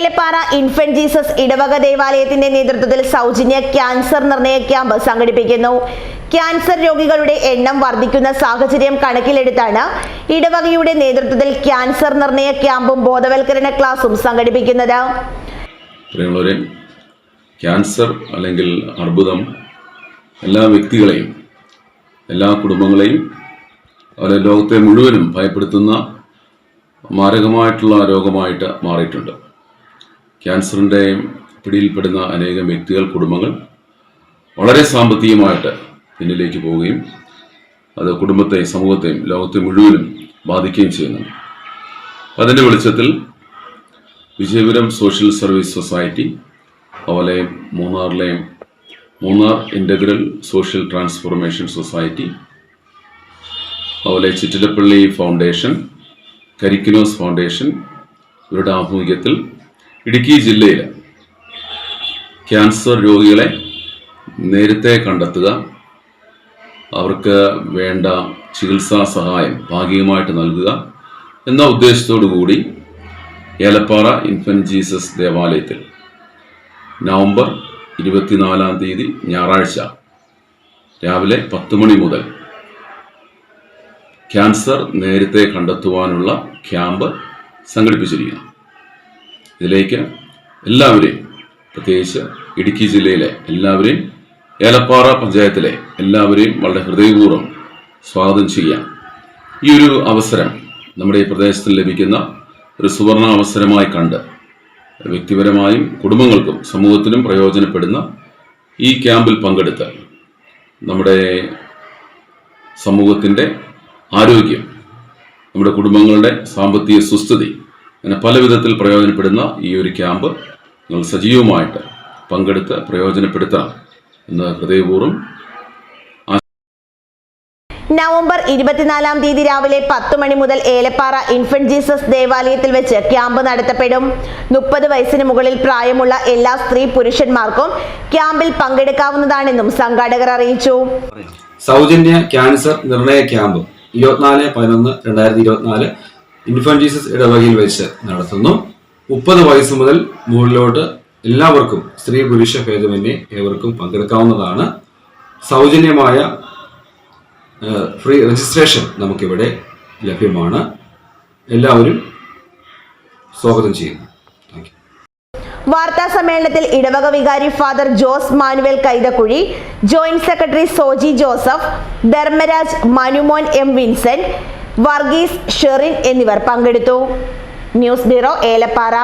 Elappara infant Jesus ഇടവക ദേവാലയത്തിന്റെ നേതൃത്വത്തിൽ സൗജന്യ ക്യാൻസർ നിർണയ ക്യാമ്പ് സംഘടിപ്പിക്കുന്നു. ക്യാൻസർ രോഗികളുടെ എണ്ണം വർദ്ധിക്കുന്ന സാഹചര്യം കണക്കിലെടുത്താണ് ഇടവകയുടെ നേതൃത്വത്തിൽ ക്യാൻസർ നിർണയ ക്യാമ്പും ബോധവൽക്കരണ ക്ലാസും സംഘടിപ്പിക്കുന്നത്. ക്യാൻസർ അല്ലെങ്കിൽ അർബുദം എല്ലാ വ്യക്തികളെയും എല്ലാ കുടുംബങ്ങളെയും അവരെ ലോകത്തെ മുഴുവനും ഭയപ്പെടുത്തുന്ന മാരകമായിട്ടുള്ള രോഗമായിട്ട് മാറിയിട്ടുണ്ട്. ക്യാൻസറിന്റെ പിടിയിൽപ്പെടുന്ന അനേകം വ്യക്തികൾ കുടുംബങ്ങൾ വളരെ സാമ്പത്തികമായിട്ട് പിന്നിലേക്ക് പോവുകയും അത് കുടുംബത്തെയും സമൂഹത്തെയും ലോകത്തെ മുഴുവനും ബാധിക്കുകയും ചെയ്യുന്നുണ്ട്. അതിന്റെ വെളിച്ചത്തിൽ വിജയപുരം സോഷ്യൽ സർവീസ് സൊസൈറ്റി അതുപോലെ മൂന്നാറിലെ Munnar integral social transformation society അതുപോലെ ചിറ്റിലപ്പള്ളി ഫൗണ്ടേഷൻ കരിക്കിനോസ് ഫൗണ്ടേഷൻ ഇവരുടെ ആഭിമുഖ്യത്തിൽ ഇടുക്കി ജില്ലയിൽ ക്യാൻസർ രോഗികളെ നേരത്തെ കണ്ടെത്തുക. അവർക്ക് വേണ്ട ചികിത്സാ സഹായം ഭാഗികമായിട്ട് നൽകുക എന്ന ഉദ്ദേശത്തോടു കൂടി ഏലപ്പാറ ഇൻഫന്റ് ജീസസ് ദേവാലയത്തിൽ നവംബർ ഇരുപത്തിനാലാം തീയതി ഞായറാഴ്ച രാവിലെ പത്ത് മണി മുതൽ ക്യാൻസർ നേരത്തെ കണ്ടെത്തുവാനുള്ള ക്യാമ്പ് സംഘടിപ്പിച്ചിരിക്കുന്നു. ഇതിലേക്ക് എല്ലാവരെയും പ്രത്യേകിച്ച് ഇടുക്കി ജില്ലയിലെ എല്ലാവരെയും ഏലപ്പാറ പഞ്ചായത്തിലെ എല്ലാവരെയും വളരെ ഹൃദയപൂർവം സ്വാഗതം ചെയ്യാം. ഈ ഒരു അവസരം നമ്മുടെ ഈ പ്രദേശത്ത് ലഭിക്കുന്ന ഒരു സുവർണ അവസരമായി കണ്ട് വ്യക്തിപരമായും കുടുംബങ്ങൾക്കും സമൂഹത്തിനും പ്രയോജനപ്പെടുന്ന ഈ ക്യാമ്പിൽ പങ്കെടുത്ത് നമ്മുടെ സമൂഹത്തിന്റെ ആരോഗ്യം നമ്മുടെ കുടുംബങ്ങളുടെ സാമ്പത്തിക സുസ്ഥിതി അങ്ങനെ പല വിധത്തിൽ പ്രയോജനപ്പെടുന്ന ഈ ഒരു ക്യാമ്പ് നിങ്ങൾ സജീവമായിട്ട് പങ്കെടുത്ത് പ്രയോജനപ്പെടുത്തണം എന്ന് ഹൃദയപൂർവം നവംബർ ഇരുപത്തിനാലാം തീയതി രാവിലെ പത്ത് മണി മുതൽ ഏലപ്പാറ ഇൻഫന്റ് ജീസസ് ദേവാലയത്തിൽ വെച്ച് ക്യാമ്പ് നടത്തപ്പെടും. മുപ്പത് വയസ്സിന് മുകളിൽ പ്രായമുള്ള എല്ലാ സ്ത്രീ പുരുഷന്മാർക്കും ക്യാമ്പിൽ പങ്കെടുക്കാവുന്നതാണെന്നും സംഘാടകർ അറിയിച്ചു. സൗജന്യ ക്യാൻസർ നിർണയ ക്യാമ്പ് ഇരുപത്തിനാല് പതിനൊന്ന് രണ്ടായിരത്തി ഇരുപത്തിനാല് ഇൻഫന്റ് ജീസസ് ഇടവകയിൽ വെച്ച് നടത്തുന്നു. മുപ്പത് വയസ്സ് മുതൽ മുകളിലോട്ട് എല്ലാവർക്കും സ്ത്രീ പുരുഷ ഭേദമന്യേ ഏവർക്കും പങ്കെടുക്കാവുന്നതാണ്. സൗജന്യമായ ഫ്രീ രജിസ്ട്രേഷൻ നമുക്കിവിടെ ലഭ്യമാണ്. എല്ലാവരും സ്വാഗതം ചെയ്യുന്നു. വാർത്താ സമ്മേളനത്തിൽ ഇടവക വികാരി father Jose Manuel Kaithakuzhi joint secretary Soji Joseph Dharmaraj Manumon M Vincent Varghese Sherin എന്നിവർ പങ്കെടുത്തു. News bureau Elappara.